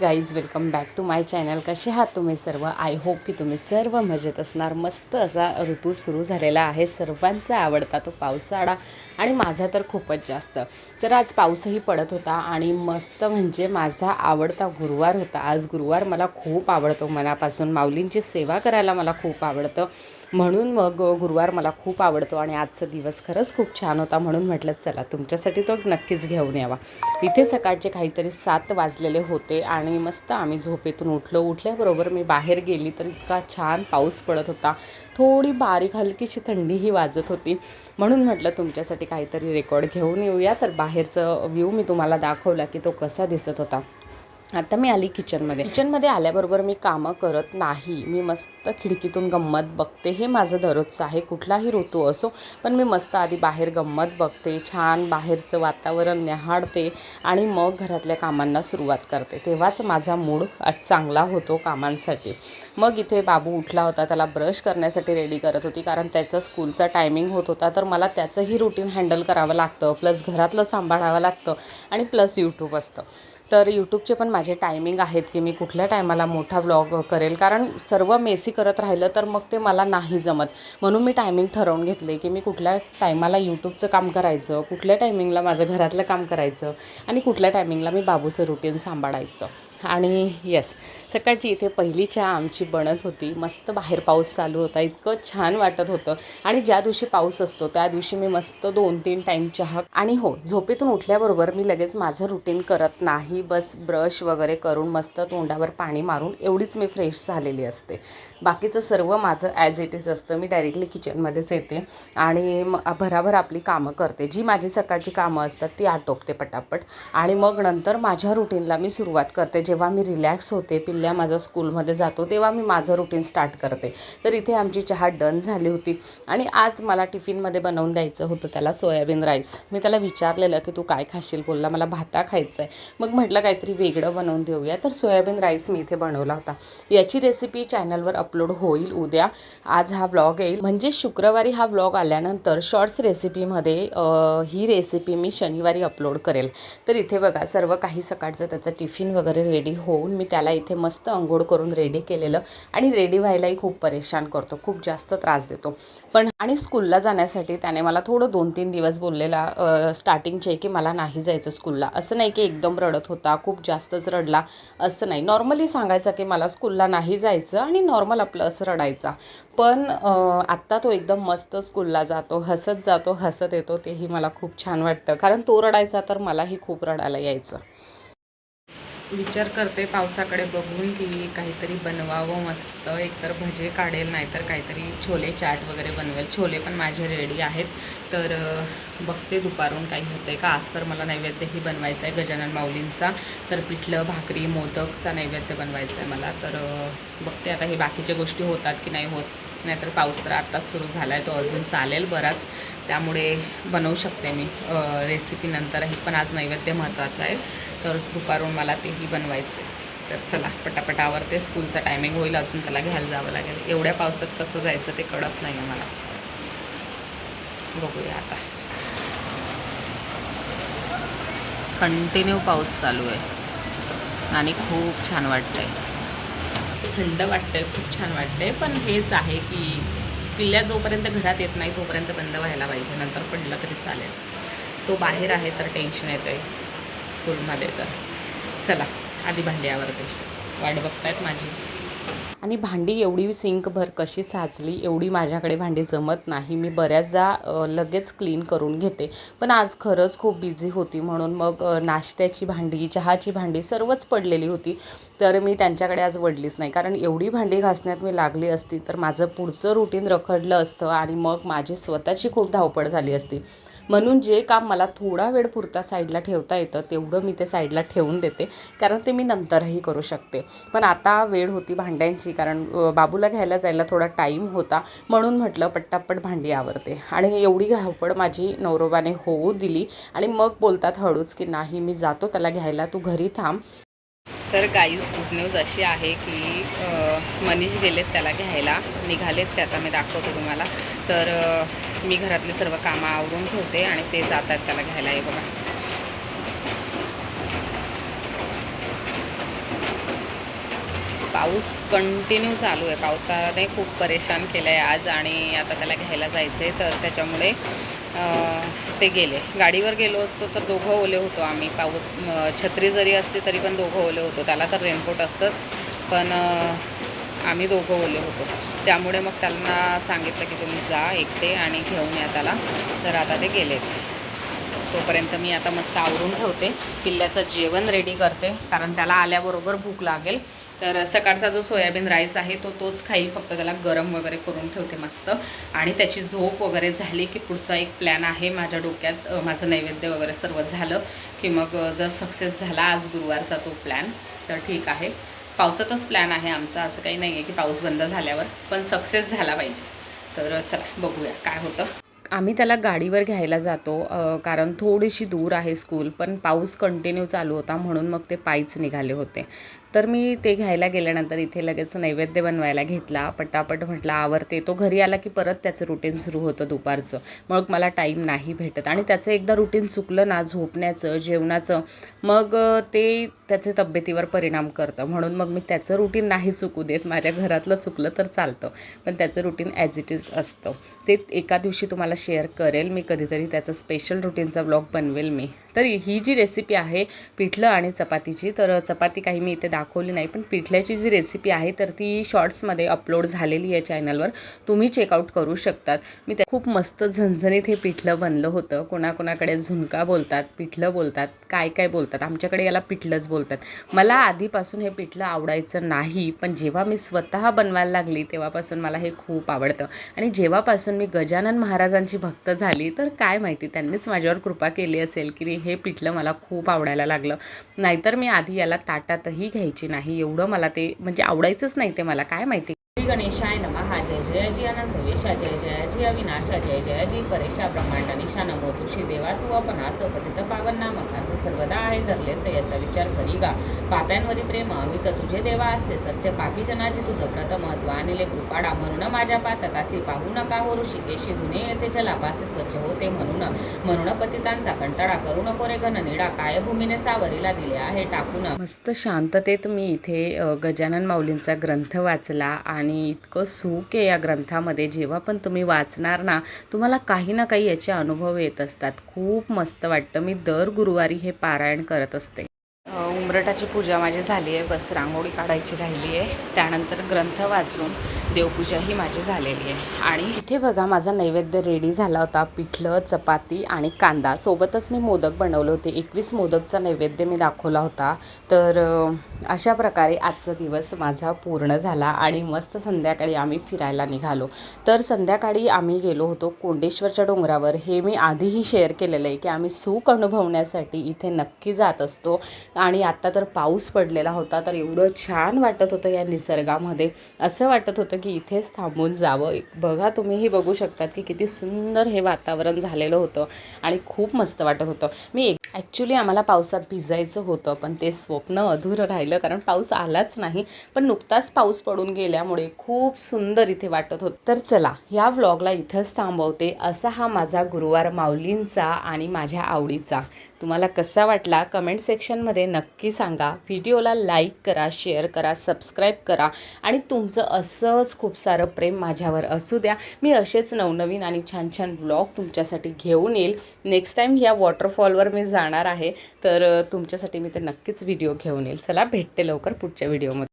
Guys welcome back to my channel कसे आहात तुम्ही सर्व? आय होप की तुम्ही सर्व मजेत असणार. मस्त असा ऋतू सुरू झालेला आहे. सर्वांचा आवडता तो पावसाळा आणि माझा तर खूपच जास्त. तर आज पाऊसही पडत होता आणि मस्त म्हणजे माझा आवडता गुरुवार होता. आज गुरुवार मला खूप आवडतो. मनापासून माऊलींची सेवा करायला मला खूप आवडतं. म्हणून मग गुरुवार मला खूप आवडतो आणि आजचा दिवस खरंच खूप छान होता म्हणून म्हटलं चला तुमच्यासाठी तो नक्कीच घेऊन यावा. इथे सकाळचे काहीतरी सात वाजलेले होते आणि मस्त आम्ही झोपेतून उठलो. उठल्याबरोबर मी बाहेर गेली तर इतका छान पाऊस पडत होता. थोडी बारीक हलकीशी थंडीही वाजत होती. म्हणून म्हटलं तुमच्यासाठी काहीतरी रेकॉर्ड घेऊन येऊया. तर बाहेरचं व्ह्यू मी तुम्हाला दाखवला की तो कसा दिसत होता. आता मी आली किचनमध्ये किचनमध्ये आल्याबरोबर मी कामं करत नाही. मी मस्त खिडकीतून गंमत बघते. हे माझं दररोजचं आहे. कुठलाही ऋतू असो पण मी मस्त आधी बाहेर गंमत बघते छान बाहेरचं वातावरण न्याहाळते आणि मग घरातल्या कामांना सुरुवात करते. तेव्हाच माझा मूड आज चांगला होतो कामांसाठी. मग इथे बाबू उठला होता. त्याला ब्रश करण्यासाठी रेडी करत होती. कारण त्याचा स्कूलचा टायमिंग होत होता. तर मला त्याचंही रुटीन हँडल करावं लागतं. प्लस घरातलं सांभाळावं लागतं. आणि प्लस यूट्यूब असतं. तर यूट्यूबचे पण माझे टायमिंग आहेत की मी कुठल्या टायमाला मोठा ब्लॉग करेल. कारण सर्व मेसी करत राहिलं तर मग ते मला नाही जमत. म्हणून मी टायमिंग ठरवून घेतले की मी कुठल्या टायमाला यूट्यूबचं काम करायचं कुठल्या टायमिंगला माझं घरातलं काम करायचं आणि कुठल्या टायमिंगला मी बाबूचं रुटीन सांभाळायचं. आणि येस सकाळची इथे पहिली चहा आमची बनत होती. मस्त बाहेर पाऊस चालू होता. इतकं छान वाटत होतं. आणि ज्या दिवशी पाऊस असतो त्या दिवशी मी मस्त दोन तीन टाईम चहा आणि हो झोपेतून उठल्याबरोबर मी लगेच माझं रुटीन करत नाही. बस ब्रश वगैरे करून मस्त तोंडावर पाणी मारून एवढीच मी फ्रेश झालेली असते. बाकीचं सर्व माझं ॲज इट इज असतं. मी डायरेक्टली किचनमध्येच येते आणि भराभर आपली कामं करते. जी माझी सकाळची कामं असतात ती आटोपते पटापट. आणि मग नंतर माझ्या रुटीनला मी सुरुवात करते. जेव्हा मी रिलॅक्स होते पिल्ल्या माझा स्कूलमध्ये जातो तेव्हा मी माझं रुटीन स्टार्ट करते. तर इथे आमची चहा डन झाली होती. आणि आज मला टिफिनमध्ये बनवून द्यायचं होतं त्याला सोयाबीन राईस मी त्याला विचारलेलं की तू काय खाशील? बोलला मला भाता खायचा आहे मग म्हटलं काहीतरी वेगळं बनवून देऊया. तर सोयाबीन राईस मी इथे बनवला होता. याची रेसिपी चॅनलवर अपलोड होईल उद्या. आज हा व्लॉग येईल. म्हणजे शुक्रवारी हा व्लॉग आल्यानंतर शॉर्ट्स रेसिपीमध्ये ही रेसिपी मी शनिवारी अपलोड करेल. तर इथे बघा सर्व काही सकाळचं त्याचं टिफिन वगैरे रेडी होऊन मी त्याला इथे मस्त अंघोळ करून रेडी केलेलं आणि रेडी व्हायलाही खूप परेशान करतो खूप जास्त त्रास देतो. पण आणि स्कूलला जाण्यासाठी त्याने मला थोडं दोन तीन दिवस बोललेला स्टार्टिंगचे की मला नाही जायचं स्कूलला. असं नाही की एकदम रडत होता खूप जास्तच रडला असं नाही. नॉर्मली सांगायचं की मला स्कूलला नाही जायचं आणि नॉर्मल आपलं असं रडायचा. पण आत्ता तो एकदम मस्त स्कूलला जातो हसत जातो हसत येतो तेही मला खूप छान वाटतं. कारण तो रडायचा तर मलाही खूप रडायला यायचं. विचार करते पावसाकडे बघून की काहीतरी बनवावं मस्त. एकतर भजे काढेल नाहीतर काहीतरी छोले चाट वगैरे बनवेल. छोले पण माझे रेडी आहेत. तर बघते दुपारून काही होते का? आज तर मला नैवेद्यही बनवायचा आहे गजानन माऊलींचा. तर पिठलं भाकरी मोदकचा नैवेद्य बनवायचा आहे मला. तर बघते आता हे बाकीच्या गोष्टी होतात की नाही होत. नाहीतर पाऊस तर आत्ताच सुरू झाला आहे तो अजून चालेल बराच. त्यामुळे बनवू शकते मी रेसिपी नंतरही. पण आज नैवेद्य महत्त्वाचं आहे. तर दुपारून मला तेही बनवायचं तर चला पटापट आवरते. स्कूलचा टायमिंग होईल अजून त्याला घ्यायला जावं लागेल. एवढ्या पावसात कसं जायचं ते कळत नाही आहे मला. बघूया आता. कंटिन्यू पाऊस चालू आहे. आणि खूप छान वाटतंय. थंड वाटतंय खूप छान वाटतंय. पण हेच आहे की पिल्ल्या जोपर्यंत घरात येत नाही तोपर्यंत बंद व्हायला पाहिजे. नंतर पडलं तरी चालेल. तो बाहेर आहे तर टेन्शन येतं आहे स्कूलमध्ये तर. चला आधी भांडी आवरते वाट बघतायत माझी. आणि भांडी एवढी सिंकभर कशी साचली एवढी माझ्याकडे भांडी जमत नाही. मी बऱ्याचदा लगेच क्लीन करून घेते. पण आज खरंच खूप बिझी होती म्हणून मग नाश्त्याची भांडी चहाची भांडी सर्वच पडलेली होती. तर मी त्यांच्याकडे आज वडलीच नाही. कारण एवढी भांडी घासण्यात मी लागली असती तर माझं पुढचं रुटीन रखडलं असतं आणि मग माझी स्वतःची खूप धावपळ झाली असती. म्हणून जे काम मला थोडा वेळ पुरता साईडला ठेवता येतं तेवढं मी ते साईडला ठेवून देते कारण ते मी नंतरही करू शकते. पण आता वेळ होती भांड्यांची कारण बाबूला घ्यायला जायला थोडा टाईम होता म्हणून म्हटलं पट्टापट भांडी आवरते. आणि एवढी धावपळ माझी नवरोबाने होऊ दिली आणि मग बोलतात हळूच की नाही मी जातो त्याला घ्यायला तू घरी थांब. तर गाईज गुड न्यूज अशी आहे की मनीष गेलेत त्याला घ्यायला. निघालेत ते आता मी दाखवतो तुम्हाला. तर मी घरातले सर्व कामं आवरून ठेवते आणि ते जातात त्याला घ्यायला. हे बघा. पाऊस कंटिन्यू चालू आहे. पावसाने खूप परेशान केलं आहे आज आणि आता त्याला घ्यायला जायचं आहे तर त्याच्यामुळे ते गेले. गाडीवर गेलो असतो तर दोघं ओले होतो आम्ही. पाऊस छत्री जरी असली तरी पण दोघं ओले होतो. त्याला तर रेनकोट असतंच. पण आम्ही दोघं ओले होतो. त्यामुळे मग त्यांना सांगितलं की तुम्ही जा एकटे आणि घेऊन या त्याला. तर आता ते गेले. तोपर्यंत मी आता मस्त आवरून ठेवते. पिल्ल्याचं जेवण रेडी करते. कारण त्याला आल्याबरोबर भूक लागेल. तर सकाळचा जो सोयाबीन राईस आहे तो तोच खाईल फक्त त्याला गरम वगैरे करून ठेवते मस्त. आणि त्याची झोप वगैरे झाली की पुढचा एक प्लॅन आहे माझ्या डोक्यात माझं नैवेद्य वगैरे सर्व झालं की मग जर सक्सेस झाला आज गुरुवारचा तो प्लॅन तर ठीक आहे. पावसातच प्लॅन आहे आमचा असं काही नाही आहे की पाऊस बंद झाल्यावर पण सक्सेस झाला पाहिजे. तर चला बघूया काय होतं. आम्ही त्याला गाडीवर घ्यायला जातो कारण थोडीशी दूर आहे स्कूल पण पाऊस कंटिन्यू चालू होता म्हणून मग ते पायीच निघाले होते. तर मी ते घ्यायला गेल्यानंतर इथे लगेच नैवेद्य बनवायला घेतला. पटापट म्हटलं आवरते. तो घरी आला की परत त्याचं रुटीन सुरू होतं दुपारचं. मग मला टाईम नाही भेटत. आणि त्याचं एकदा रुटीन चुकलं ना झोपण्याचं जेवणाचं मग ते त्याचे तब्येतीवर परिणाम करतं. म्हणून मग मी त्याचं रुटीन नाही चुकू देत. माझ्या घरातलं चुकलं तर चालतं. पण त्याचं रुटीन ॲज इट इज असतं. ते एका दिवशी तुम्हाला शेअर करेल. मी कधीतरी त्याचं स्पेशल रुटीनचा ब्लॉग बनवेल मी. तर ही जी रेसिपी आहे पिठलं आणि चपातीची तर चपाती काही मी इथे दाखवली नाही पण पिठल्याची जी रेसिपी आहे तर ती शॉर्ट्समध्ये अपलोड झालेली आहे चॅनलवर तुम्ही चेकआउट करू शकतात. मी त्या खूप मस्त झणझणीत हे पिठलं बनलं होतं. कोणाकोणाकडे झुणका बोलतात पिठलं बोलतात काय काय बोलतात आमच्याकडे याला पिठलंच बोलतात. मला आधीपासून हे पिठलं आवडायचं नाही पण जेव्हा मी स्वतः बनवायला लागली तेव्हापासून मला हे खूप आवडतं. आणि जेव्हापासून मी गजानन महाराजांची भक्त झाली तर काय माहिती त्यांनीच माझ्यावर कृपा केली असेल की हे पिठलं मला खूप आवडायला लागलं. नाहीतर मी आधी याला ताटातही घ्यायची नाही. एवढं मला ते म्हणजे आवडायचंच नाही ते मला. काय माहिती? गणेशाय नमः। जय जय जी अनंत वेशा जय जय जी अविनाशा जय जय जी परेशा ब्रह्मांड निशा नमो तुषी देवा तू आपण असं पतित पावन नामक असं सर्वदा आहे धरले याचा विचार करी गा। पाप्यांवरी प्रेम अमित तुझे देवा असते सत्य पापी जनाचे तुझं प्रथमत्व आणले कृपाडा म्हणून माझ्या पातकासी पाहू नका हो ऋषिकेशी गुन्हे येते जलापासे स्वच्छ होते म्हणून। म्हणून पतितांचा कंटाळा करू नको रे घन निडा काय भूमीने सावरीला दिले आहे टाकून। मस्त शांततेत मी इथे गजानन माऊलींचा ग्रंथ वाचला आणि इतकं सुख आहे या ग्रंथामध्ये. जेव्हा पण तुम्ही वाचणार ना तुम्हाला काही ना काही याचे अनुभव येत असतात. खूप मस्त वाटतं. मी दर गुरुवारी हे पारायण करत असते. उंबरटाची पूजा माझी झाली आहे. बस रांगोळी काढायची राहिली आहे. त्यानंतर ग्रंथ वाचून देवपूजा ही माझी झालेली आहे. आणि इथे बघा माझा नैवेद्य रेडी झाला होता. पिठलं चपाती आणि कांदा. सोबतच मी मोदक बनवले होते. एकवीस मोदकचा नैवेद्य मी दाखवला होता. तर अशा प्रकारे आजचा दिवस माझा पूर्ण झाला आणि मस्त संध्याकाळी आम्ही फिरायला निघालो. तर संध्याकाळी आम्ही गेलो होतो कोंडेश्वरच्या डोंगरावर. हे मी आधीही शेअर केलेलं आहे की आम्ही सुख अनुभवण्यासाठी इथे नक्की जात असतो. आणि आत्ता तर पाऊस पडलेला होता तर एवढं छान वाटत होतं या निसर्गामध्ये. असं वाटत होतं की इथेच थांबून जावं. बघा तुम्हीही बघू शकतात की किती सुंदर हे वातावरण झालेलं होतं आणि खूप मस्त वाटत होतं. मी ॲक्च्युली आम्हाला पावसात भिजायचं होतं पण ते स्वप्न अधुरं राहिलं कारण पाऊस आलाच नाही. पण नुकताच पाऊस पडून गेल्यामुळे खूप सुंदर इथे वाटत होतं. तर चला ह्या व्लॉगला इथंच थांबवते. असा हा माझा गुरुवार माऊलींचा आणि माझ्या आवडीचा. तुम्हाला कसा वाटला? कमेंट सेक्शनमध्ये नक्की सांगा. व्हिडिओला लाईक करा शेअर करा सबस्क्राईब करा आणि तुमचं असंच खूप सारं प्रेम माझ्यावर असू द्या. मी असेच नवनवीन आणि छान छान ब्लॉग तुमच्यासाठी घेऊन येईल. नेक्स्ट टाईम ह्या वॉटरफॉलवर मी जाणार आहे. तर तुमच्यासाठी मी ते नक्कीच व्हिडिओ घेऊन येईल. चला भेटते लवकर पुढच्या व्हिडिओमध्ये